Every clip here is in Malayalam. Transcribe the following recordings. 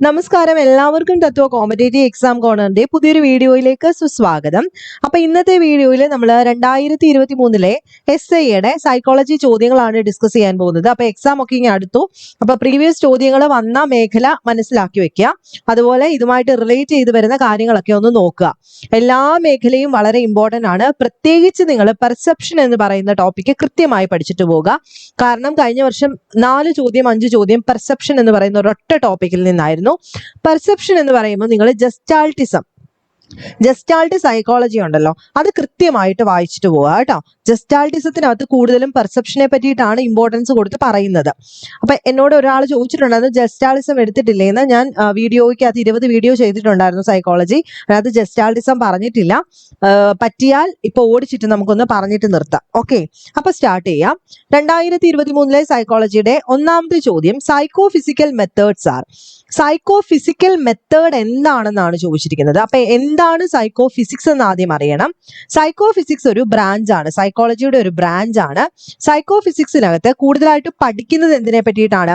നമസ്കാരം. എല്ലാവർക്കും തത്വ കോമ്പറ്റേറ്റീവ് എക്സാം കോർണറിന്റെ പുതിയൊരു വീഡിയോയിലേക്ക് സുസ്വാഗതം. അപ്പൊ ഇന്നത്തെ വീഡിയോയിൽ നമ്മൾ രണ്ടായിരത്തി ഇരുപത്തി മൂന്നിലെ എസ് ഐയുടെ സൈക്കോളജി ചോദ്യങ്ങളാണ് ഡിസ്കസ് ചെയ്യാൻ പോകുന്നത്. അപ്പൊ എക്സാം ഒക്കെ ഇങ്ങനെ അടുത്തു. അപ്പൊ പ്രീവിയസ് ചോദ്യങ്ങൾ വന്ന മേഖല മനസ്സിലാക്കി വെക്കുക അതുപോലെ ഇതുമായിട്ട് റിലേറ്റ് ചെയ്ത് വരുന്ന കാര്യങ്ങളൊക്കെ ഒന്ന് നോക്കുക എല്ലാ മേഖലയും വളരെ ഇമ്പോർട്ടന്റ് ആണ്. പ്രത്യേകിച്ച് നിങ്ങൾ പെർസെപ്ഷൻ എന്ന് പറയുന്ന ടോപ്പിക്ക് കൃത്യമായി പഠിച്ചിട്ട് പോകുക കാരണം കഴിഞ്ഞ വർഷം നാല് ചോദ്യം അഞ്ച് ചോദ്യം പെർസെപ്ഷൻ എന്ന് പറയുന്ന ഒരൊറ്റ ടോപ്പിക്കിൽ നിന്നായിരുന്നു. പെർസെപ്ഷൻ എന്ന് പറയുമ്പോൾ നിങ്ങൾ ജസ്റ്റാൾട്ടിസം ജസ്റ്റാൾട്ട് സൈക്കോളജി ഉണ്ടല്ലോ. അത് കൃത്യമായിട്ട് വായിച്ചിട്ട് പോവുക കേട്ടോ. ജസ്റ്റാൾട്ടിസത്തിനകത്ത് കൂടുതലും പെർസെപ്ഷനെ പറ്റിയിട്ടാണ് ഇമ്പോർട്ടൻസ് കൊടുത്ത് പറയുന്നത്. അപ്പൊ എന്നോട് ഒരാൾ ചോദിച്ചിട്ടുണ്ടായിരുന്നു ജസ്റ്റാളിസം എടുത്തിട്ടില്ലേ? എന്ന് ഞാൻ വീഡിയോയ്ക്ക് വീഡിയോയ്ക്കകത്ത് ഇരുപത് വീഡിയോ ചെയ്തിട്ടുണ്ടായിരുന്നു സൈക്കോളജി അതിനകത്ത് ജസ്റ്റാൾട്ടിസം പറഞ്ഞിട്ടില്ല. പറ്റിയാൽ ഇപ്പൊ ഓടിച്ചിട്ട് നമുക്കൊന്ന് പറഞ്ഞിട്ട് നിർത്താം. ഓക്കെ അപ്പൊ സ്റ്റാർട്ട് ചെയ്യാം. രണ്ടായിരത്തി ഇരുപത്തി മൂന്നിലെ സൈക്കോളജിയുടെ ഒന്നാമത്തെ ചോദ്യം psychophysical methods are psychophysical method എന്താണെന്നാണ് ചോദിച്ചിരിക്കുന്നത്. അപ്പൊ എന്താണ് സൈക്കോ ഫിസിക്സ് എന്ന് ആദ്യം അറിയണം. സൈക്കോ ഫിസിക്സ് ഒരു ബ്രാഞ്ച് ആണ്. സൈക്കോളജിയുടെ ഒരു ബ്രാഞ്ച് ആണ്. സൈക്കോ ഫിസിക്സിനകത്ത് കൂടുതലായിട്ട് പഠിക്കുന്നത് എന്തിനെ പറ്റിയിട്ടാണ്?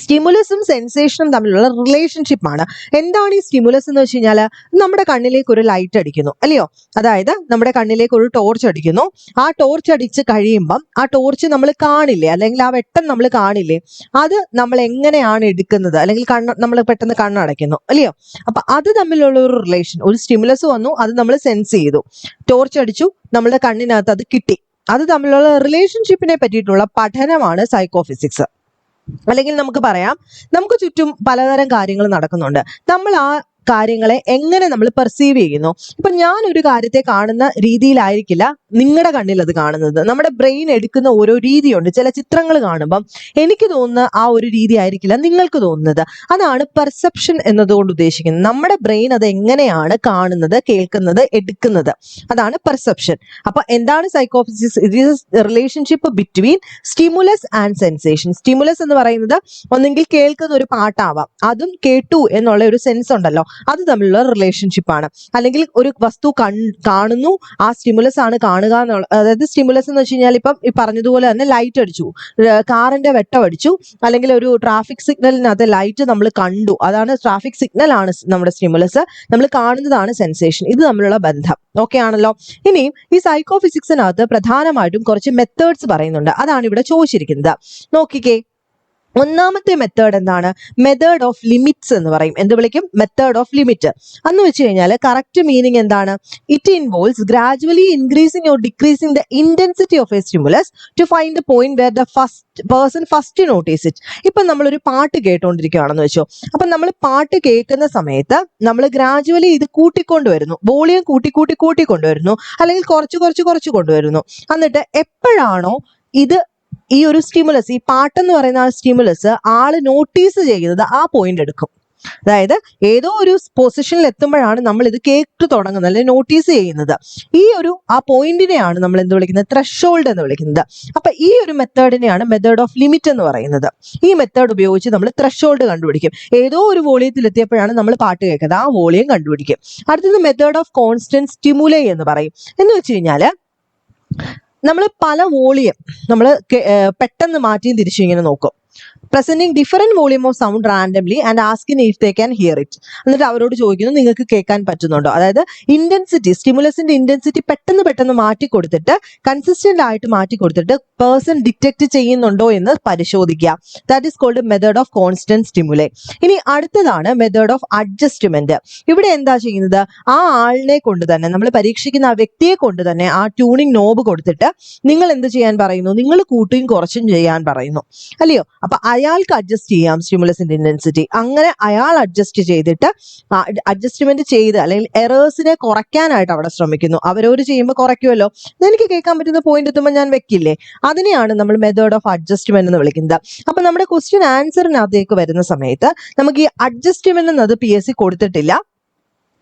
സ്റ്റിമുലസും സെൻസേഷനും തമ്മിലുള്ള റിലേഷൻഷിപ്പ് ആണ് എന്താണ് ഈ സ്റ്റിമുലസ് എന്ന് വെച്ച് കഴിഞ്ഞാൽ നമ്മുടെ കണ്ണിലേക്ക് ഒരു ലൈറ്റ് അടിക്കുന്നു അല്ലയോ? അതായത് നമ്മുടെ കണ്ണിലേക്ക് ഒരു ടോർച്ച് അടിക്കുന്നു. ആ ടോർച്ച് അടിച്ച് കഴിയുമ്പം ആ ടോർച്ച് നമ്മൾ കാണില്ലേ? അല്ലെങ്കിൽ ആ വെട്ടം നമ്മൾ കാണില്ലേ? അത് നമ്മൾ എങ്ങനെയാണ് എടുക്കുന്നത്? അല്ലെങ്കിൽ കണ്ണ് നമ്മൾ പെട്ടെന്ന് കണ്ണടയ്ക്കുന്നു അല്ലയോ? അപ്പൊ അത് തമ്മിലുള്ള ഒരു റിലേഷൻ ഒരു സ്റ്റിമുലസ് വന്നു അത് നമ്മൾ സെൻസ് ചെയ്തു. ടോർച്ച് അടിച്ചു നമ്മുടെ കണ്ണിനകത്ത് അത് കിട്ടി. അത് തമ്മിലുള്ള റിലേഷൻഷിപ്പിനെ പറ്റിയിട്ടുള്ള പഠനമാണ് സൈക്കോഫിസിക്സ് അല്ലെങ്കിൽ നമുക്ക് പറയാം നമുക്ക് ചുറ്റും പലതരം കാര്യങ്ങൾ നടക്കുന്നുണ്ട്. നമ്മൾ ആ കാര്യങ്ങളെ എങ്ങനെ നമ്മൾ പെർസീവ് ചെയ്യുന്നു? ഇപ്പൊ ഞാൻ ഒരു കാര്യത്തെ കാണുന്ന രീതിയിലായിരിക്കില്ല. നിങ്ങളുടെ കണ്ണിൽ അത് കാണുന്നത്. നമ്മുടെ ബ്രെയിൻ എടുക്കുന്ന ഓരോ രീതിയുണ്ട്. ചില ചിത്രങ്ങൾ കാണുമ്പം എനിക്ക് തോന്നുന്ന ആ ഒരു രീതി ആയിരിക്കില്ല നിങ്ങൾക്ക് തോന്നുന്നത്. അതാണ് പെർസെപ്ഷൻ എന്നതുകൊണ്ട് ഉദ്ദേശിക്കുന്നത്. നമ്മുടെ ബ്രെയിൻ അത് എങ്ങനെയാണ് കാണുന്നത് കേൾക്കുന്നത് എടുക്കുന്നത്. അതാണ് പെർസെപ്ഷൻ അപ്പൊ എന്താണ് സൈക്കോഫിസിസ് it is relationship between stimulus and sensation stimulus എന്ന് പറയുന്നത് ഒന്നെങ്കിൽ കേൾക്കുന്ന ഒരു പാട്ടാവാം. അതും കേട്ടു എന്നുള്ള ഒരു സെൻസ് ഉണ്ടല്ലോ. അത് തമ്മിലുള്ള റിലേഷൻഷിപ്പാണ് അല്ലെങ്കിൽ ഒരു വസ്തു കാണുന്നു ആ സ്റ്റിമുലസ് ആണ് കാണുക എന്നുള്ള അതായത് സ്റ്റിമുലസ് എന്ന് വെച്ച് കഴിഞ്ഞാൽ ഇപ്പം ഈ പറഞ്ഞതുപോലെ തന്നെ ലൈറ്റ് അടിച്ചു. കാറിന്റെ വെട്ടം അടിച്ചു. അല്ലെങ്കിൽ ഒരു ട്രാഫിക് സിഗ്നലിനകത്ത് ലൈറ്റ് നമ്മൾ കണ്ടു. അതാണ് ട്രാഫിക് സിഗ്നൽ ആണ് നമ്മുടെ സ്റ്റിമുലസ് നമ്മൾ കാണുന്നതാണ് സെൻസേഷൻ ഇത് തമ്മിലുള്ള ബന്ധം. ഓക്കെ ആണല്ലോ? ഇനിയും ഈ സൈക്കോ ഫിസിക്സിനകത്ത് പ്രധാനമായിട്ടും കുറച്ച് മെത്തേഡ്സ് പറയുന്നുണ്ട്. അതാണ് ഇവിടെ ചോദിച്ചിരിക്കുന്നത്. നോക്കിക്കേ. ഒന്നാമത്തെ മെത്തേഡ് എന്താണ്? മെത്തേഡ് ഓഫ് ലിമിറ്റ്സ് എന്ന് പറയും. എന്ത് വിളിക്കും? മെത്തേഡ് ഓഫ് ലിമിറ്റ് അന്ന് വെച്ച് കഴിഞ്ഞാൽ കറക്റ്റ് മീനിങ് എന്താണ്? It involves gradually increasing or decreasing the intensity of a stimulus to find the point where the first person first notice it ഇപ്പം നമ്മളൊരു പാട്ട് കേട്ടോണ്ടിരിക്കുകയാണെന്ന് വെച്ചോ. അപ്പം നമ്മൾ പാട്ട് കേൾക്കുന്ന സമയത്ത് നമ്മൾ ഗ്രാജുവലി ഇത് കൂട്ടിക്കൊണ്ടുവരുന്നു. വോളിയം കൂട്ടി കൂട്ടി കൂട്ടി കൊണ്ടുവരുന്നു. അല്ലെങ്കിൽ കുറച്ച് കുറച്ച് കുറച്ച് കൊണ്ടുവരുന്നു. എന്നിട്ട് എപ്പോഴാണോ ഇത് ഈ ഒരു സ്റ്റിമുലസ് ഈ പാട്ടെന്ന് പറയുന്ന ആ സ്റ്റിമുലസ് ആൾ നോട്ടീസ് ചെയ്യുന്നത് ആ പോയിന്റ് എടുക്കും. അതായത് ഏതോ ഒരു പൊസിഷനിൽ എത്തുമ്പോഴാണ് നമ്മൾ ഇത് കേട്ട് തുടങ്ങുന്നത് അല്ലെങ്കിൽ നോട്ടീസ് ചെയ്യുന്നത്. ഈ ഒരു ആ പോയിന്റിനെയാണ് നമ്മൾ എന്ത് വിളിക്കുന്നത്? ത്രഷോൾഡ് എന്ന് വിളിക്കുന്നത്. അപ്പൊ ഈ ഒരു മെത്തേഡിനെയാണ് മെത്തേഡ് ഓഫ് ലിമിറ്റ് എന്ന് പറയുന്നത്. ഈ മെത്തേഡ് ഉപയോഗിച്ച് നമ്മൾ ത്രഷോൾഡ് കണ്ടുപിടിക്കും. ഏതോ ഒരു വോളിയത്തിൽ എത്തിയപ്പോഴാണ് നമ്മൾ പാട്ട് കേൾക്കുന്നത്. ആ വോളിയം കണ്ടുപിടിക്കും. അടുത്തത് മെത്തേഡ് ഓഫ് കോൺസ്റ്റന്റ് സ്റ്റിമുലേ എന്ന് പറയും. എന്ന് വെച്ച് കഴിഞ്ഞാൽ നമ്മൾ പല വോളിയം നമ്മൾ പെട്ടെന്ന് മാറ്റിയും തിരിച്ചും ഇങ്ങനെ നോക്കും. Presenting different volume of sound randomly and asking if they can hear it എന്നിട്ട് അവരോട് ചോദിക്കുന്നു നിങ്ങൾക്ക് കേൾക്കാൻ പറ്റുന്നുണ്ടോ? അതായത് ഇന്റൻസിറ്റി സ്റ്റിമുലസിന്റെ ഇന്റൻസിറ്റി പെട്ടെന്ന് പെട്ടെന്ന് മാറ്റി കൊടുത്തിട്ട് കൺസിസ്റ്റന്റ് ആയിട്ട് മാറ്റി കൊടുത്തിട്ട് പേഴ്സൺ ഡിറ്റക്ട് ചെയ്യുന്നുണ്ടോ എന്ന് പരിശോധിക്കുക. That is called method of constant stimuli ഇനി അടുത്തതാണ് മെത്തേഡ് ഓഫ് അഡ്ജസ്റ്റ്മെന്റ് ഇവിടെ എന്താ ചെയ്യുന്നത്? ആ ആളിനെ കൊണ്ട് തന്നെ നമ്മൾ പരീക്ഷിക്കുന്ന ആ വ്യക്തിയെ കൊണ്ട് തന്നെ ആ ട്യൂണിംഗ് നോബ് കൊടുത്തിട്ട് നിങ്ങൾ എന്ത് ചെയ്യാൻ പറയുന്നു? നിങ്ങൾ കൂട്ടിയും കുറച്ചും ചെയ്യാൻ പറയുന്നു. അല്ലയോ? അപ്പൊ അയാൾക്ക് അഡ്ജസ്റ്റ് ചെയ്യാം സ്റ്റിമുലസിന്റെ ഇന്റൻസിറ്റി അങ്ങനെ അയാൾ അഡ്ജസ്റ്റ് ചെയ്തിട്ട് അഡ്ജസ്റ്റ്മെന്റ് ചെയ്ത് അല്ലെങ്കിൽ എറേഴ്സിനെ കുറയ്ക്കാനായിട്ട് അവിടെ ശ്രമിക്കുന്നു. അവരോട് ചെയ്യുമ്പോൾ കുറയ്ക്കുമല്ലോ? എനിക്ക് കേൾക്കാൻ പറ്റുന്ന പോയിന്റ് എത്തുമ്പോൾ ഞാൻ വെക്കില്ലേ? അതിനെയാണ് നമ്മൾ മെത്തേഡ് ഓഫ് അഡ്ജസ്റ്റ്മെന്റ് എന്ന് വിളിക്കുന്നത്. അപ്പൊ നമ്മുടെ ക്വസ്റ്റ്യൻ ആൻസറിനകത്തേക്ക് വരുന്ന സമയത്ത് നമുക്ക് ഈ അഡ്ജസ്റ്റ്മെന്റ് എന്നത് പി എസ് സി കൊടുത്തിട്ടില്ല.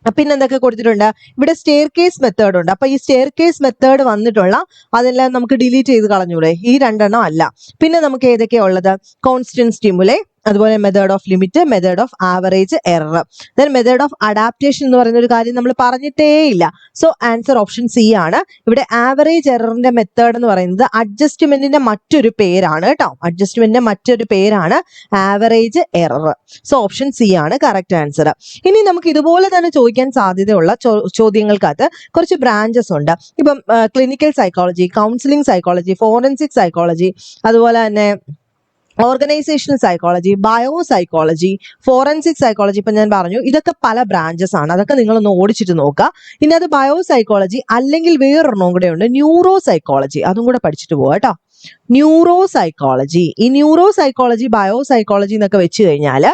പിന്നെ എന്തൊക്കെ കൊടുത്തിട്ടുണ്ട്? ഇവിടെ സ്റ്റെയർ കേസ് മെത്തേഡ് ഉണ്ട്. അപ്പൊ ഈ സ്റ്റെയർ കേസ് മെത്തേഡ് വന്നിട്ടുള്ള അതെല്ലാം നമുക്ക് ഡിലീറ്റ് ചെയ്ത് കളഞ്ഞൂടെ? ഈ രണ്ടെണ്ണം അല്ല. പിന്നെ നമുക്ക് ഏതൊക്കെയാ ഉള്ളത്? കോൺസ്റ്റന്റ് സ്റ്റിമുലെ അതുപോലെ method of limit method of average error then method of adaptation എന്ന് പറയുന്ന ഒരു കാര്യം നമ്മൾ പറഞ്ഞിട്ടേ ഇല്ല. സോ ആൻസർ ഓപ്ഷൻ സി ആണ്. ഇവിടെ ആവറേജ് എററിന്റെ മെത്തേഡ് എന്ന് പറയുന്നത് അഡ്ജസ്റ്റ്മെന്റിന്റെ മറ്റൊരു പേരാണ് കേട്ടോ. അഡ്ജസ്റ്റ്മെന്റിന്റെ മറ്റൊരു പേരാണ് average error so option C ആണ് കറക്റ്റ് ആൻസർ ഇനി നമുക്ക് ഇതുപോലെ തന്നെ ചോദിക്കാൻ സാധ്യതയുള്ള ചോദ്യങ്ങൾക്കകത്ത് കുറച്ച് ബ്രാഞ്ചസ് ഉണ്ട്. ഇപ്പം clinical psychology counselling psychology forensic psychology അതുപോലെ തന്നെ organisational psychology biopsychology forensic psychology ഇപ്പം ഞാൻ പറഞ്ഞു. ഇതൊക്കെ പല ബ്രാഞ്ചസ് ആണ്. അതൊക്കെ നിങ്ങളൊന്ന് ഓടിച്ചിട്ട് നോക്കുക. ഇനി അത് ബയോ സൈക്കോളജി അല്ലെങ്കിൽ വേറൊരെണ്ണവും കൂടെ ഉണ്ട്. ന്യൂറോ സൈക്കോളജി അതും കൂടെ പഠിച്ചിട്ട് പോവാം കേട്ടോ. ന്യൂറോ സൈക്കോളജി ഈ ന്യൂറോ സൈക്കോളജി ബയോ സൈക്കോളജി എന്നൊക്കെ വെച്ച് കഴിഞ്ഞാൽ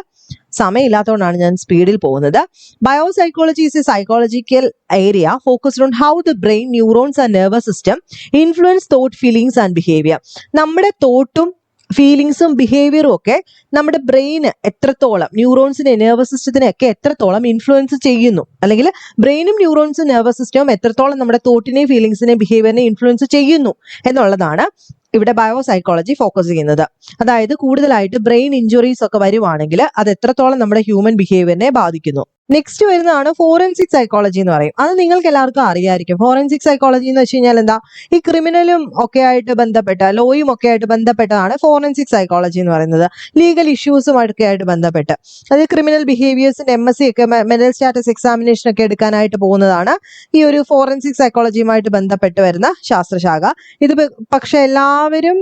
സമയമില്ലാത്തതുകൊണ്ടാണ് ഞാൻ സ്പീഡിൽ പോകുന്നത്. Biopsychology is a psychological area focused on how the brain neurons and nervous system influence thought feelings and behaviour നമ്മുടെ തോട്ടും ഫീലിങ്സും ബിഹേവിയറും ഒക്കെ നമ്മുടെ ബ്രെയിന് എത്രത്തോളം ന്യൂറോൺസിനെ നെർവസ് സിസ്റ്റത്തിനെ ഒക്കെ എത്രത്തോളം ഇൻഫ്ലുവൻസ് ചെയ്യുന്നു. അല്ലെങ്കിൽ ബ്രെയിനും ന്യൂറോൺസും നെർവസ് സിസ്റ്റവും എത്രത്തോളം നമ്മുടെ തോട്ടിനെ ഫീലിങ്സിനെ ബിഹേവിയറിനെ ഇൻഫ്ലുവൻസ് ചെയ്യുന്നു എന്നുള്ളതാണ് ഇവിടെ ബയോ സൈക്കോളജി ഫോക്കസ് ചെയ്യുന്നത്. അതായത് കൂടുതലായിട്ട് ബ്രെയിൻ ഇഞ്ചുറീസ് ഒക്കെ വരുവാണെങ്കിൽ അത് എത്രത്തോളം നമ്മുടെ ഹ്യൂമൻ ബിഹേവിയറിനെ ബാധിക്കുന്നു. നെക്സ്റ്റ് വരുന്നതാണ് ഫോറൻസിക് സൈക്കോളജി എന്ന് പറയും. അത് നിങ്ങൾക്ക് എല്ലാവർക്കും അറിയായിരിക്കും. ഫോറൻസിക് സൈക്കോളജി എന്ന് വെച്ച് കഴിഞ്ഞാൽ എന്താ? ഈ ക്രിമിനലും ഒക്കെ ആയിട്ട് ബന്ധപ്പെട്ട ലോയും ഒക്കെ ആയിട്ട് ബന്ധപ്പെട്ടതാണ് ഫോറൻസിക് സൈക്കോളജി എന്ന് പറയുന്നത്. ലീഗൽ ഇഷ്യൂസും ഒക്കെ ആയിട്ട് ബന്ധപ്പെട്ട്. അത് ക്രിമിനൽ ബിഹേവിയേഴ്സിന്റെ എം എസ് സി ഒക്കെ മെന്റൽ സ്റ്റാറ്റസ് എക്സാമിനേഷൻ ഒക്കെ എടുക്കാനായിട്ട് പോകുന്നതാണ് ഈ ഒരു ഫോറൻസിക് സൈക്കോളജിയുമായിട്ട് ബന്ധപ്പെട്ട് വരുന്ന ശാസ്ത്രശാഖ. ഇത് പക്ഷെ എല്ലാവരും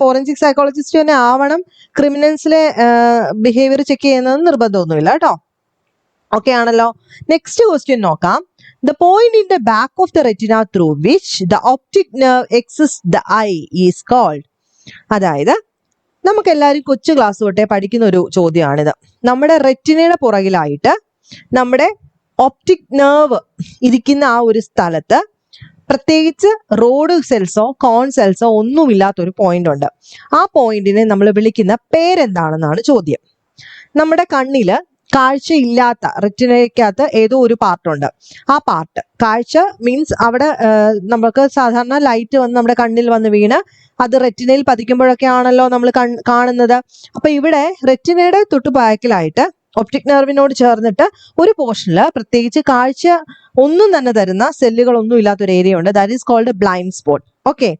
ഫോറൻസിക് സൈക്കോളജിസ്റ്റ് തന്നെ ആവണം ക്രിമിനൽസിലെ ബിഹേവിയർ ചെക്ക് ചെയ്യുന്നത് നിർബന്ധമൊന്നുമില്ല കേട്ടോ. ഓക്കെ ആണല്ലോ. നെക്സ്റ്റ് ക്വസ്റ്റ്യൻ നോക്കാം. The point in the back of the retina through which the optic nerve exits the eye is called അതായത് നമുക്ക് എല്ലാവരും കൊച്ചു ക്ലാസ് തൊട്ടേ പഠിക്കുന്ന ഒരു ചോദ്യമാണിത്. നമ്മുടെ റെറ്റിനയുടെ പുറകിലായിട്ട് നമ്മുടെ ഓപ്റ്റിക് നെർവ് ഇരിക്കുന്ന ആ ഒരു സ്ഥലത്ത് പ്രത്യേകിച്ച് റോഡ് സെൽസോ കോൺ സെൽസോ ഒന്നുമില്ലാത്തൊരു പോയിന്റ് ഉണ്ട്. ആ പോയിന്റിനെ നമ്മൾ വിളിക്കുന്ന പേരെന്താണെന്നാണ് ചോദ്യം. നമ്മുടെ കണ്ണിൽ കാഴ്ചയില്ലാത്ത റെറ്റിനയ്ക്കകത്ത് ഏതോ ഒരു പാർട്ടുണ്ട്. ആ പാർട്ട് കാഴ്ച മീൻസ് അവിടെ നമുക്ക് സാധാരണ ലൈറ്റ് വന്ന് നമ്മുടെ കണ്ണിൽ വന്ന് വീണ് അത് റെറ്റിനയിൽ പതിക്കുമ്പോഴൊക്കെ ആണല്ലോ നമ്മൾ കാണുന്നത്. അപ്പൊ ഇവിടെ റെറ്റിനയുടെ തൊട്ടു ബാക്കിലായിട്ട് ഒപ്റ്റിക് നെർവിനോട് ചേർന്നിട്ട് ഒരു പോർഷനിൽ പ്രത്യേകിച്ച് കാഴ്ച ഒന്നും തന്നെ തരുന്ന സെല്ലുകളൊന്നും ഇല്ലാത്ത ഒരു ഏരിയ ഉണ്ട്. That is called blind spot okay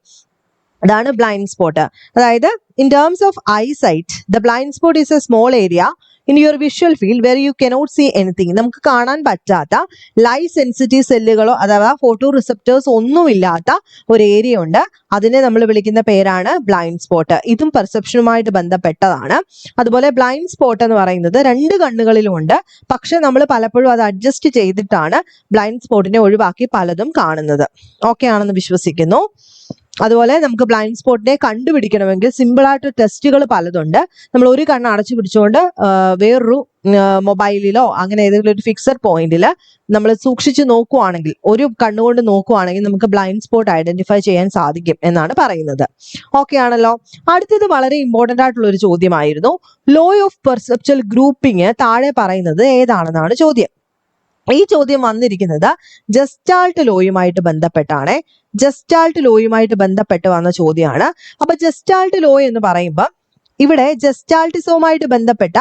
അതാണ് ബ്ലൈൻഡ് സ്പോട്ട് അതായത് in terms of eyesight the blind spot is a small area in your visual field where you cannot see anything നമുക്ക് കാണാൻ പറ്റാത്ത ലൈറ്റ് സെൻസിറ്റീവ് സെല്ലുകളോ അഥവാ ഫോട്ടോ റിസപ്റ്റേഴ്സ് ഒന്നുമില്ലാത്ത ഒരു ഏരിയ ഉണ്ട്. അതിനെ നമ്മൾ വിളിക്കുന്ന പേരാണ് ബ്ലൈൻഡ് സ്പോട്ട് ഇതും പെർസെപ്ഷനുമായിട്ട് ബന്ധപ്പെട്ടതാണ്. അതുപോലെ ബ്ലൈൻഡ് സ്പോട്ട് എന്ന് പറയുന്നത് രണ്ട് കണ്ണുകളിലും ഉണ്ട്. പക്ഷെ നമ്മൾ പലപ്പോഴും അത് അഡ്ജസ്റ്റ് ചെയ്തിട്ടാണ് ബ്ലൈൻഡ് സ്പോട്ടിനെ ഒഴിവാക്കി പലതും കാണുന്നത്. ഓക്കെ ആണെന്ന് വിശ്വസിക്കുന്നു. അതുപോലെ നമുക്ക് ബ്ലൈൻഡ് സ്പോട്ടിനെ കണ്ടുപിടിക്കണമെങ്കിൽ സിമ്പിളായിട്ട് ടെസ്റ്റുകൾ പലതുണ്ട്. നമ്മൾ ഒരു കണ്ണ് അടച്ചു പിടിച്ചുകൊണ്ട് വേറൊരു മൊബൈലിലോ അങ്ങനെ ഏതെങ്കിലും ഒരു ഫിക്സഡ് പോയിന്റിൽ നമ്മൾ സൂക്ഷിച്ച് നോക്കുവാണെങ്കിൽ ഒരു കണ്ണുകൊണ്ട് നോക്കുവാണെങ്കിൽ നമുക്ക് ബ്ലൈൻഡ് സ്പോട്ട് ഐഡന്റിഫൈ ചെയ്യാൻ സാധിക്കും എന്നാണ് പറയുന്നത്. ഓക്കെ ആണല്ലോ. അടുത്തത് വളരെ ഇമ്പോർട്ടന്റ് ആയിട്ടുള്ള ഒരു ചോദ്യമായിരുന്നു. ലോ ഓഫ് പെർസെപ്ച്വൽ ഗ്രൂപ്പിംഗ് താഴെ പറയുന്നത് ഏതാണെന്നാണ് ചോദ്യം. ഈ ചോദ്യം വന്നിരിക്കുന്നത് ജസ്റ്റാൾട്ട് ലോയുമായിട്ട് ബന്ധപ്പെട്ടാണ്. ജസ്റ്റാൾട്ട് ലോയുമായിട്ട് ബന്ധപ്പെട്ട് വന്ന ചോദ്യമാണ്. അപ്പൊ ജസ്റ്റാൾട്ട് ലോ എന്ന് പറയുമ്പോൾ ഇവിടെ ജസ്റ്റാൾട്ടിസവുമായിട്ട് ബന്ധപ്പെട്ട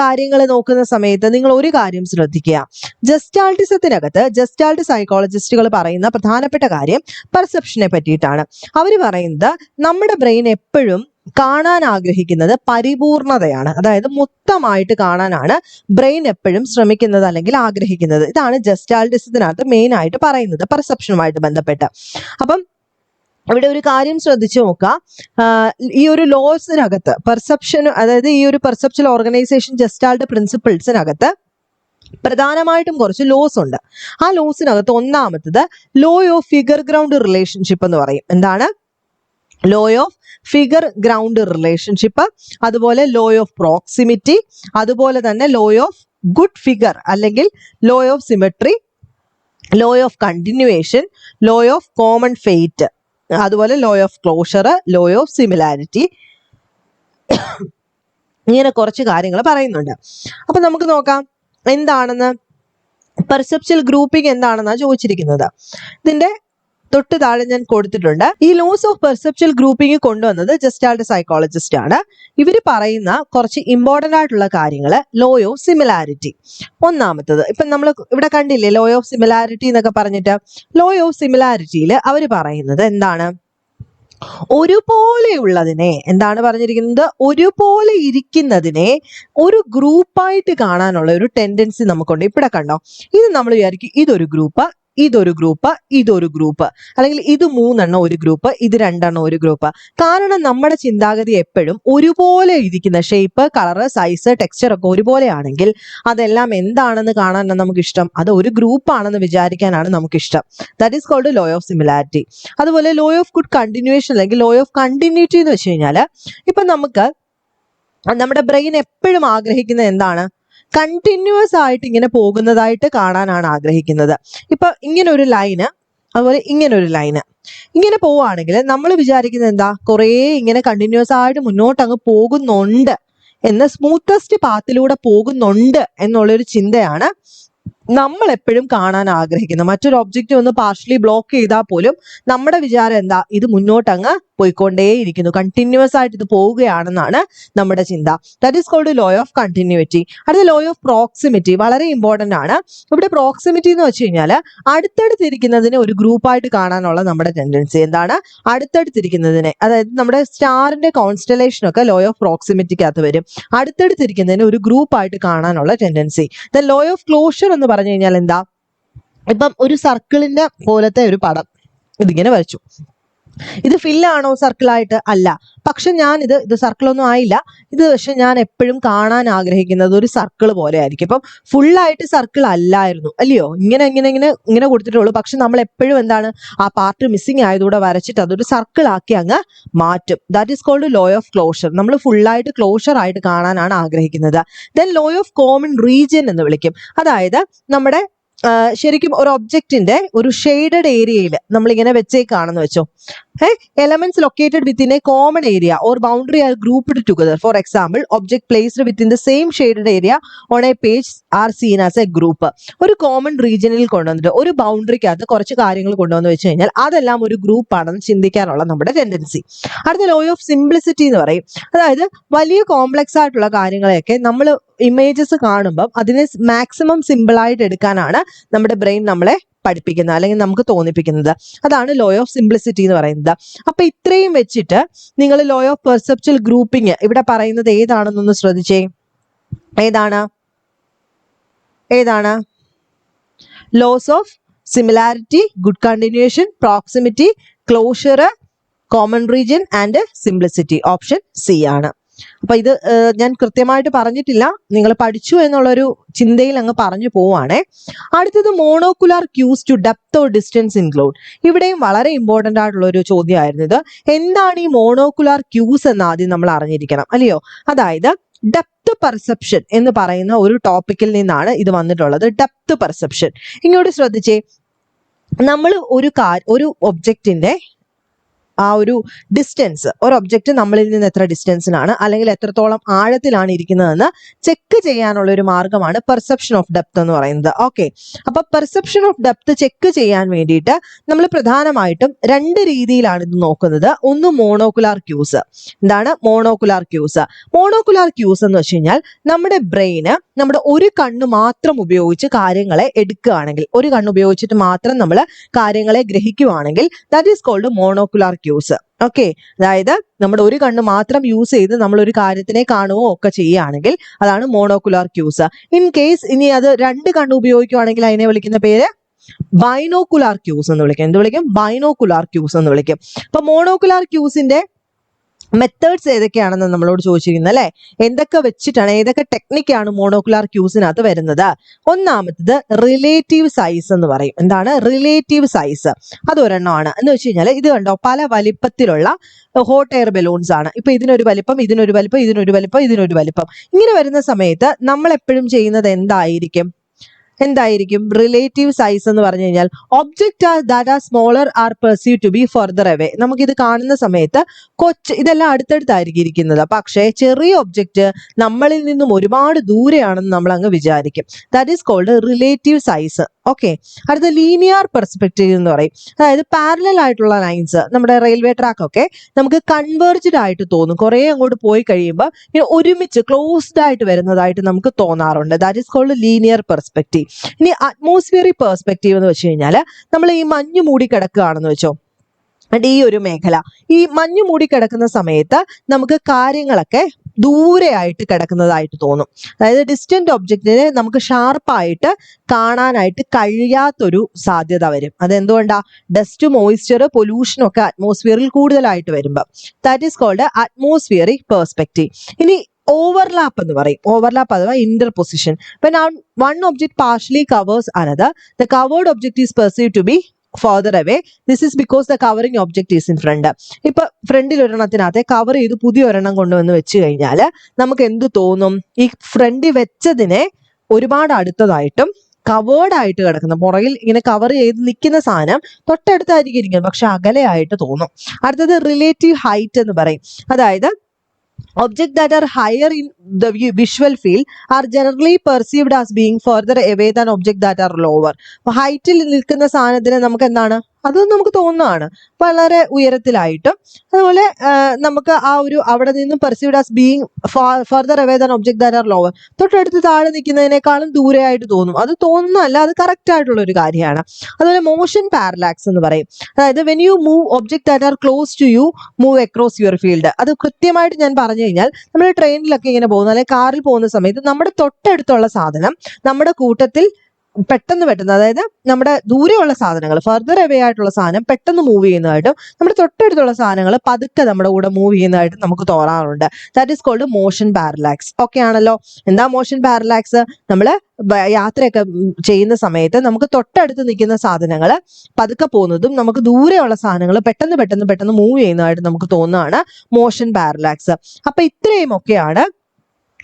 കാര്യങ്ങൾ നോക്കുന്ന സമയത്ത് നിങ്ങൾ ഒരു കാര്യം ശ്രദ്ധിക്കുക. ജസ്റ്റാൾട്ടിസത്തിനകത്ത് ജസ്റ്റാൾട്ട് സൈക്കോളജിസ്റ്റുകൾ പറയുന്ന പ്രധാനപ്പെട്ട കാര്യം പെർസെപ്ഷനെ പറ്റിയിട്ടാണ്. അവർ പറയുന്നത് നമ്മുടെ ബ്രെയിൻ എപ്പോഴും കാണാൻ ആഗ്രഹിക്കുന്നത് പരിപൂർണതയാണ്. അതായത് മൊത്തമായിട്ട് കാണാനാണ് ബ്രെയിൻ എപ്പോഴും ശ്രമിക്കുന്നത് അല്ലെങ്കിൽ ആഗ്രഹിക്കുന്നത്. ഇതാണ് ജസ്റ്റാൽഡിസത്തിനകത്ത് മെയിൻ ആയിട്ട് പറയുന്നത് പെർസെപ്ഷനുമായിട്ട് ബന്ധപ്പെട്ട്. അപ്പം ഇവിടെ ഒരു കാര്യം ശ്രദ്ധിച്ചു നോക്കുക. ഈ ഒരു ലോസിനകത്ത് പെർസെപ്ഷൻ അതായത് ഈ ഒരു പെർസെപ്ഷൻ ഓർഗനൈസേഷൻ ജസ്റ്റാൾഡ് പ്രിൻസിപ്പിൾസിനകത്ത് പ്രധാനമായിട്ടും കുറച്ച് ലോസ് ഉണ്ട്. ആ ലോസിനകത്ത് ഒന്നാമത്തത് law of figure ground relationship എന്ന് പറയും. എന്താണ്? Law of figure ground relationship അതുപോലെ ലോ ഓഫ് പ്രോക്സിമിറ്റി അതുപോലെ തന്നെ ലോ ഓഫ് ഗുഡ് ഫിഗർ അല്ലെങ്കിൽ law of symmetry law of continuation law of common fate അതുപോലെ law of closure law of similarity ഇങ്ങനെ കുറച്ച് കാര്യങ്ങൾ പറയുന്നുണ്ട്. അപ്പൊ നമുക്ക് നോക്കാം എന്താണെന്ന്. പെർസെപ്ച്വൽ ഗ്രൂപ്പിംഗ് എന്താണെന്നാണ് ചോദിച്ചിരിക്കുന്നത്. ഇതിന്റെ തൊട്ട് താഴെ ഞാൻ കൊടുത്തിട്ടുണ്ട്. ഈ ലോസ് ഓഫ് പെർസെപ്ച്വൽ ഗ്രൂപ്പിംഗ് കൊണ്ടുവന്നത് ജസ്റ്റാൾഡ് സൈക്കോളജിസ്റ്റ് ആണ്. ഇവർ പറയുന്ന കുറച്ച് ഇമ്പോർട്ടന്റ് ആയിട്ടുള്ള കാര്യങ്ങൾ ലോ ഓഫ് സിമിലാരിറ്റി ഒന്നാമത്തത് ഇപ്പം നമ്മൾ ഇവിടെ കണ്ടില്ലേ ലോ ഓഫ് സിമിലാരിറ്റി എന്നൊക്കെ പറഞ്ഞിട്ട്. ലോ ഓഫ് സിമിലാരിറ്റിയിൽ അവർ പറയുന്നത് എന്താണ്? ഒരുപോലെയുള്ളതിനെ എന്താണ് പറഞ്ഞിരിക്കുന്നത്? ഒരുപോലെ ഇരിക്കുന്നതിനെ ഒരു ഗ്രൂപ്പായിട്ട് കാണാനുള്ള ഒരു ടെൻഡൻസി നമുക്കുണ്ട്. ഇവിടെ കണ്ടോ? ഇത് നമ്മൾ വിചാരിക്കും ഇതൊരു ഗ്രൂപ്പ് ഇതൊരു ഗ്രൂപ്പ് ഇതൊരു ഗ്രൂപ്പ്. അല്ലെങ്കിൽ ഇത് മൂന്നെണ്ണം ഒരു ഗ്രൂപ്പ് ഇത് രണ്ടെണ്ണം ഒരു ഗ്രൂപ്പ്. കാരണം നമ്മുടെ ചിന്താഗതി എപ്പോഴും ഒരുപോലെ ഇരിക്കുന്ന ഷേപ്പ് കളറ് സൈസ് ടെക്സ്ചർ ഒക്കെ ഒരുപോലെയാണെങ്കിൽ അതെല്ലാം എന്താണെന്ന് കാണാനാണ് നമുക്ക് ഇഷ്ടം അത് ഒരു ഗ്രൂപ്പ് ആണെന്ന് വിചാരിക്കാനാണ് നമുക്ക് ഇഷ്ടം that is called law of similarity അതുപോലെ ലോ ഓഫ് ഗുഡ് കണ്ടിന്യൂവേഷൻ അല്ലെങ്കിൽ ലോ ഓഫ് കണ്ടിന്യൂറ്റി എന്ന് വെച്ച് കഴിഞ്ഞാൽ ഇപ്പം നമുക്ക് നമ്മുടെ ബ്രെയിൻ എപ്പോഴും ആഗ്രഹിക്കുന്നത് എന്താണ്? കണ്ടിന്യൂസ് ആയിട്ട് ഇങ്ങനെ പോകുന്നതായിട്ട് കാണാനാണ് ആഗ്രഹിക്കുന്നത്. ഇപ്പൊ ഇങ്ങനെ ഒരു ലൈന് അതുപോലെ ഇങ്ങനെ ഒരു ലൈന് ഇങ്ങനെ പോവുകയാണെങ്കിൽ നമ്മൾ വിചാരിക്കുന്നത് എന്താ? കുറേ ഇങ്ങനെ കണ്ടിന്യൂസ് ആയിട്ട് മുന്നോട്ട് അങ്ങ് പോകുന്നുണ്ട് എന്ന സ്മൂത്തസ്റ്റ് പാത്തിലൂടെ പോകുന്നുണ്ട് എന്നുള്ളൊരു ചിന്തയാണ് നമ്മൾ എപ്പോഴും കാണാൻ ആഗ്രഹിക്കുന്നത്. മറ്റൊരു ഒബ്ജക്റ്റ് ഒന്ന് പാർഷ്യലി ബ്ലോക്ക് ചെയ്താൽ പോലും നമ്മുടെ വിചാരം എന്താ? ഇത് മുന്നോട്ടങ്ങ് പോയിക്കൊണ്ടേയിരിക്കുന്നു. കണ്ടിന്യൂസ് ആയിട്ട് ഇത് പോവുകയാണെന്നാണ് നമ്മുടെ ചിന്ത. That is called law of continuity അടുത്ത ലോ ഓഫ് പ്രോക്സിമിറ്റി വളരെ ഇമ്പോർട്ടന്റ് ആണ്. ഇവിടെ പ്രോക്സിമിറ്റി എന്ന് വെച്ച് കഴിഞ്ഞാൽ അടുത്തടുത്തിരിക്കുന്നതിനെ ഒരു ഗ്രൂപ്പായിട്ട് കാണാനുള്ള നമ്മുടെ ടെൻഡൻസി എന്താണ്? അടുത്തടുത്തിരിക്കുന്നതിനെ അതായത് നമ്മുടെ സ്റ്റാറിന്റെ കോൺസ്റ്റലേഷൻ ഒക്കെ ലോ ഓഫ് പ്രോക്സിമിറ്റിക്കകത്ത് വരും. അടുത്തടുത്തിരിക്കുന്നതിനെ ഒരു ഗ്രൂപ്പായിട്ട് കാണാനുള്ള tendency the law of closure എന്ന് പറഞ്ഞു കഴിഞ്ഞാൽ എന്താ? ഇപ്പം ഒരു സർക്കിളിന്റെ പോലത്തെ ഒരു പടം ഇതിങ്ങനെ വരച്ചു. ഇത് ഫില്ലാണോ സർക്കിളായിട്ട് അല്ല. പക്ഷെ ഞാൻ ഇത് ഇത് സർക്കിളൊന്നും ആയില്ല. ഇത് പക്ഷെ ഞാൻ എപ്പോഴും കാണാൻ ആഗ്രഹിക്കുന്നത് ഒരു സർക്കിൾ പോലെ ആയിരിക്കും. അപ്പം ഫുള്ളായിട്ട് സർക്കിൾ അല്ലായിരുന്നു. അല്ലയോ? ഇങ്ങനെ ഇങ്ങനെ ഇങ്ങനെ ഇങ്ങനെ കൊടുത്തിട്ടുള്ളൂ. പക്ഷെ നമ്മൾ എപ്പോഴും എന്താണ് ആ പാർട്ട് മിസ്സിങ് ആയതുകൂടെ വരച്ചിട്ട് അതൊരു സർക്കിൾ ആക്കി അങ്ങ് മാറ്റും. That is called law of closure നമ്മൾ ഫുള്ളായിട്ട് ക്ലോഷർ ആയിട്ട് കാണാനാണ് ആഗ്രഹിക്കുന്നത്. Then law of common region എന്ന് വിളിക്കും. അതായത് നമ്മുടെ ശരിക്കും ഒരു ഒബ്ജക്റ്റിന്റെ ഒരു ഷെയ്ഡഡ് ഏരിയയിൽ നമ്മളിങ്ങനെ വെച്ചേക്കാണെന്ന് വെച്ചോ. Elements located within a common area or boundary are grouped together for example object placed within the same shaded area on a page are seen as a group ഒരു കോമൺ റീജിയനിൽ കൊണ്ടുവന്നിട്ട് ഒരു ബൗണ്ടറിക്കകത്ത് കുറച്ച് കാര്യങ്ങൾ കൊണ്ടുവന്ന് വെച്ച് കഴിഞ്ഞാൽ അതെല്ലാം ഒരു ഗ്രൂപ്പ് ആണെന്ന് ചിന്തിക്കാനുള്ള നമ്മുടെ ടെൻഡൻസി അടുത്ത ലോ ഓഫ് സിംപ്ലിസിറ്റി എന്ന് പറയും. അതായത് വലിയ കോംപ്ലക്സ് ആയിട്ടുള്ള കാര്യങ്ങളെയൊക്കെ നമ്മൾ ഇമേജസ് കാണുമ്പം അതിനെ മാക്സിമം സിമ്പിൾ ആയിട്ട് എടുക്കാനാണ് നമ്മുടെ ബ്രെയിൻ നമ്മളെ പഠിപ്പിക്കുന്നത് അല്ലെങ്കിൽ നമുക്ക് തോന്നിപ്പിക്കുന്നത്. അതാണ് ലോ ഓഫ് സിംപ്ലിസിറ്റി എന്ന് പറയുന്നത്. അപ്പൊ ഇത്രയും വെച്ചിട്ട് നിങ്ങൾ ലോ ഓഫ് പെർസെപ്ച്വൽ ഗ്രൂപ്പിംഗ് ഇവിടെ പറയുന്നത് ഏതാണെന്നൊന്ന് ശ്രദ്ധിച്ചേ. ഏതാണ്? ഏതാണ്? Laws of similarity good continuation proximity closure common region and simplicity option C ആണ്. അപ്പൊ ഇത് ഞാൻ കൃത്യമായിട്ട് പറഞ്ഞിട്ടില്ല. നിങ്ങൾ പഠിച്ചു എന്നുള്ളൊരു ചിന്തയിൽ അങ്ങ് പറഞ്ഞു പോവാണേ അടുത്തത് monocular cues to depth or distance include ഇവിടെയും വളരെ ഇമ്പോർട്ടന്റ് ആയിട്ടുള്ള ഒരു ചോദ്യമായിരുന്നു ഇത്. എന്താണ് ഈ മോണോക്കുലാർ ക്യൂസ് എന്ന് ആദ്യം നമ്മൾ അറിഞ്ഞിരിക്കണം അല്ലയോ? അതായത് ഡെപ്ത് പെർസെപ്ഷൻ എന്ന് പറയുന്ന ഒരു ടോപ്പിക്കിൽ നിന്നാണ് ഇത് വന്നിട്ടുള്ളത്. ഡെപ്ത് പെർസെപ്ഷൻ ഇങ്ങോട്ട് ശ്രദ്ധിച്ചേ. നമ്മൾ ഒരു കാ ഒരു ഒബ്ജക്റ്റിന്റെ ആ ഒരു ഡിസ്റ്റൻസ് ഒരു ഒബ്ജക്റ്റ് നമ്മളിൽ നിന്ന് എത്ര ഡിസ്റ്റൻസിലാണ് അല്ലെങ്കിൽ എത്രത്തോളം ആഴത്തിലാണ് ഇരിക്കുന്നതെന്ന് ചെക്ക് ചെയ്യാനുള്ള ഒരു മാർഗമാണ് പെർസെപ്ഷൻ ഓഫ് ഡെപ്ത് എന്ന് പറയുന്നത്. ഓക്കെ അപ്പൊ പെർസെപ്ഷൻ ഓഫ് ഡെപ്ത് ചെക്ക് ചെയ്യാൻ വേണ്ടിയിട്ട് നമ്മൾ പ്രധാനമായിട്ടും രണ്ട് രീതിയിലാണ് ഇത് നോക്കുന്നത്. ഒന്ന് മോണോക്കുലാർ ക്യൂസ് എന്താണ്? മോണോക്കുലാർ ക്യൂസ് മോണോക്കുലാർ ക്യൂസ് എന്ന് വെച്ച് കഴിഞ്ഞാൽ നമ്മുടെ ബ്രെയിന് നമ്മുടെ ഒരു കണ്ണ് മാത്രം ഉപയോഗിച്ച് കാര്യങ്ങളെ എടുക്കുകയാണെങ്കിൽ ഒരു കണ്ണ് ഉപയോഗിച്ചിട്ട് മാത്രം നമ്മൾ കാര്യങ്ങളെ ഗ്രഹിക്കുകയാണെങ്കിൽ that is called monocular cues okay അതായത് നമ്മുടെ ഒരു കണ്ണ് മാത്രം യൂസ് ചെയ്ത് നമ്മൾ ഒരു കാര്യത്തിനെ കാണുകയോ ഒക്കെ ചെയ്യുകയാണെങ്കിൽ അതാണ് മോണോക്കുലാർ ക്യൂസ് ഇൻ കേസ് ഇനി അത് രണ്ട് കണ്ണ് ഉപയോഗിക്കുകയാണെങ്കിൽ അതിനെ വിളിക്കുന്ന പേര് ബൈനോക്കുലാർ ക്യൂസ് എന്ന് വിളിക്കും. എന്ത് വിളിക്കും? ബൈനോക്കുലാർ ക്യൂസ് എന്ന് വിളിക്കും. അപ്പൊ മോണോക്കുലാർ ക്യൂസിന്റെ മെത്തേഡ്സ് ഏതൊക്കെയാണെന്ന് നമ്മളോട് ചോദിച്ചിരിക്കുന്നത് അല്ലെ? എന്തൊക്കെ വെച്ചിട്ടാണ് ഏതൊക്കെ ടെക്നിക്കാണ് മോണോക്കുലാർ ക്യൂസിനകത്ത് വരുന്നത്? ഒന്നാമത്തത് റിലേറ്റീവ് സൈസ് എന്ന് പറയും. എന്താണ്? റിലേറ്റീവ് സൈസ് അത് ഒരെണ്ണമാണ് എന്ന് വെച്ച് കഴിഞ്ഞാൽ ഇത് കണ്ടോ പല വലിപ്പത്തിലുള്ള ഹോട്ട് എയർ ബലൂൺസ് ആണ്. ഇപ്പൊ ഇതിനൊരു വലിപ്പം ഇതിനൊരു വലിപ്പം ഇതിനൊരു വലിപ്പം ഇതിനൊരു വലിപ്പം. ഇങ്ങനെ വരുന്ന സമയത്ത് നമ്മൾ എപ്പോഴും ചെയ്യുന്നത് എന്തായിരിക്കും? എന്തായിരിക്കും? റിലേറ്റീവ് സൈസ് എന്ന് പറഞ്ഞു കഴിഞ്ഞാൽ object are that are smaller are perceive to be further away നമുക്കിത് കാണുന്ന സമയത്ത് കൊച്ച് ഇതെല്ലാം അടുത്തടുത്തായിരിക്കും ഇരിക്കുന്നത്. പക്ഷേ ചെറിയ ഒബ്ജക്റ്റ് നമ്മളിൽ നിന്നും ഒരുപാട് ദൂരെയാണെന്ന് നമ്മൾ അങ്ങ് വിചാരിക്കും. That is called relative size okay അടുത്ത ലീനിയർ പെർസ്പെക്റ്റീവ് എന്ന് പറയും. അതായത് പാരലൽ ആയിട്ടുള്ള ലൈൻസ് നമ്മുടെ റെയിൽവേ ട്രാക്ക് ഒക്കെ നമുക്ക് കൺവേർജ്ഡ് ആയിട്ട് തോന്നും. കുറേ അങ്ങോട്ട് പോയി കഴിയുമ്പോൾ ഇങ്ങനെ ഒരുമിച്ച് ക്ലോസ്ഡ് ആയിട്ട് വരുന്നതായിട്ട് നമുക്ക് തോന്നാറുണ്ട്. That is called linear perspective ഇനി അറ്റ്മോസ്ഫിയറിക് പെർസ്പെക്റ്റീവ് എന്ന് വെച്ച് കഴിഞ്ഞാൽ നമ്മൾ ഈ മഞ്ഞ് മൂടി കിടക്കുകയാണെന്ന് വെച്ചോ. ഈ ഒരു മേഖല. ഈ മഞ്ഞ് മൂടി കിടക്കുന്ന സമയത്ത് നമുക്ക് കാര്യങ്ങളൊക്കെ ദൂരെയായിട്ട് കിടക്കുന്നതായിട്ട് തോന്നും. അതായത് ഡിസ്റ്റന്റ് ഒബ്ജക്റ്റിനെ നമുക്ക് ഷാർപ്പായിട്ട് കാണാനായിട്ട് കഴിയാത്തൊരു സാധ്യത വരും. അതെന്തുകൊണ്ടാ? ഡസ്റ്റ് മോയ്സ്ചർ പൊല്യൂഷൻ ഒക്കെ അറ്റ്മോസ്ഫിയറിൽ കൂടുതലായിട്ട് വരുമ്പോൾ that is called atmospheric perspective ഇനി ഓവർലാപ്പ് എന്ന് പറയും. ഓവർലാപ്പ് അഥവാ interposition when one object partially covers another the covered object is perceive to be further away this is because the covering object is in front ഇപ്പൊ ഫ്രണ്ടിൽ ഒരെണ്ണത്തിനകത്തെ കവർ ചെയ്ത് പുതിയ ഒരെണ്ണം കൊണ്ടുവന്ന് വെച്ച് കഴിഞ്ഞാൽ നമുക്ക് എന്ത് തോന്നും? ഈ ഫ്രണ്ടിൽ വെച്ചതിനെ ഒരുപാട് അടുത്തതായിട്ടും കവേർഡ് ആയിട്ട് കിടക്കുന്ന പുറകിൽ ഇങ്ങനെ കവർ ചെയ്ത് നിൽക്കുന്ന സാധനം തൊട്ടടുത്തായിരിക്കും ഇരിക്കുന്നത്. പക്ഷെ അകലെയായിട്ട് തോന്നും. അടുത്തത് റിലേറ്റീവ് ഹൈറ്റ് എന്ന് പറയും. അതായത് objects that are higher in the visual field are generally perceived as being further away than objects that are lower അപ്പൊ ഹൈറ്റിൽ നിൽക്കുന്ന സാധനത്തിന് നമുക്ക് എന്താണ് അത് നമുക്ക് തോന്നുന്നതാണ്. വളരെ ഉയരത്തിലായിട്ടും. അതുപോലെ നമുക്ക് ആ ഒരു അവിടെ നിന്നും perceived as being further away than object that are lower തൊട്ടടുത്ത് താഴെ നിൽക്കുന്നതിനേക്കാളും ദൂരെയായിട്ട് തോന്നും. അത് തോന്നുന്നതല്ല അത് കറക്റ്റ് ആയിട്ടുള്ള ഒരു കാര്യമാണ്. അതുപോലെ മോഷൻ പാരലാക്സ് എന്ന് പറയും. അതായത് when you move object that are close to you move across your field അത് കൃത്യമായിട്ട് ഞാൻ പറഞ്ഞു കഴിഞ്ഞാൽ നമ്മൾ ട്രെയിനിലൊക്കെ ഇങ്ങനെ പോകുന്ന അല്ലെങ്കിൽ കാറിൽ പോകുന്ന സമയത്ത് നമ്മുടെ തൊട്ടടുത്തുള്ള സാധനം നമ്മുടെ കൂട്ടത്തിൽ പെട്ടെന്ന് പെട്ടെന്ന് അതായത് നമ്മുടെ ദൂരെയുള്ള സാധനങ്ങൾ ഫർദർ അവേ ആയിട്ടുള്ള സാധനം പെട്ടെന്ന് മൂവ് ചെയ്യുന്നതായിട്ടും നമ്മുടെ തൊട്ടടുത്തുള്ള സാധനങ്ങൾ പതുക്കെ നമ്മുടെ കൂടെ മൂവ് ചെയ്യുന്നതായിട്ടും നമുക്ക് തോന്നാറുണ്ട്. That is called motion parallax okay ആണല്ലോ? എന്താ മോഷൻ പാരലാക്സ് നമ്മൾ യാത്രയൊക്കെ ചെയ്യുന്ന സമയത്ത് നമുക്ക് തൊട്ടടുത്ത് നിൽക്കുന്ന സാധനങ്ങൾ പതുക്കെ പോകുന്നതും നമുക്ക് ദൂരെയുള്ള സാധനങ്ങൾ പെട്ടെന്ന് പെട്ടെന്ന് പെട്ടെന്ന് മൂവ് ചെയ്യുന്നതായിട്ട് നമുക്ക് തോന്നുന്നതാണ് മോഷൻ പാരലാക്സ് അപ്പൊ ഇത്രയും ഒക്കെയാണ്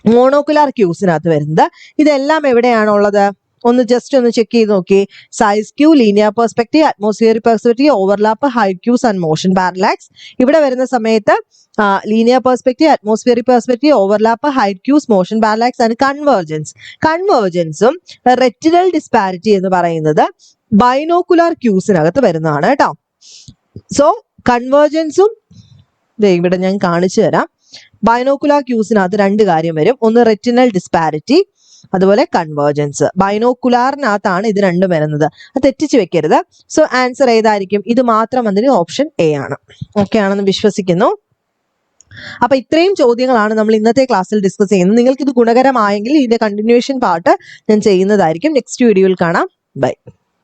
മോണോക്കുലാർ ക്യൂസിനകത്ത് വരുന്നത്. ഇതെല്ലാം എവിടെയാണ് ഉള്ളത്? ഒന്ന് ജസ്റ്റ് ഒന്ന് ചെക്ക് ചെയ്ത് നോക്കി size cue linear perspective atmosphere perspective overlap high cues and motion parallax ഇവിടെ വരുന്ന സമയത്ത് linear perspective atmosphere perspective overlap high cues motion parallax and convergence കൺവേർജൻസും retinal disparity എന്ന് പറയുന്നത് ബൈനോക്കുലാർ ക്യൂസിനകത്ത് വരുന്നതാണ് കേട്ടോ സോ കൺവേർജൻസും ഇവിടെ ഞാൻ കാണിച്ചു തരാം. ബൈനോക്കുലാർ ക്യൂസിനകത്ത് രണ്ട് കാര്യം വരും. ഒന്ന് റെറ്റിനൽ ഡിസ്പാരിറ്റി അതുപോലെ കൺവേർജൻസ് ബൈനോക്കുലാറിനകത്താണ് ഇത് രണ്ടും വരുന്നത്. അത് തെറ്റിച്ച് വെക്കരുത്. സോ ആൻസർ ഏതായിരിക്കും? ഇത് മാത്രം അതിന് ഓപ്ഷൻ എ ആണ്. ഓക്കെ ആണെന്ന് വിശ്വസിക്കുന്നു. അപ്പൊ ഇത്രയും ചോദ്യങ്ങളാണ് നമ്മൾ ഇന്നത്തെ ക്ലാസ്സിൽ ഡിസ്കസ് ചെയ്യുന്നത്. നിങ്ങൾക്ക് ഇത് ഗുണകരമായെങ്കിൽ ഇതിന്റെ കണ്ടിന്യൂഷൻ പാർട്ട് ഞാൻ ചെയ്യുന്നതായിരിക്കും. നെക്സ്റ്റ് വീഡിയോയിൽ കാണാം. ബൈ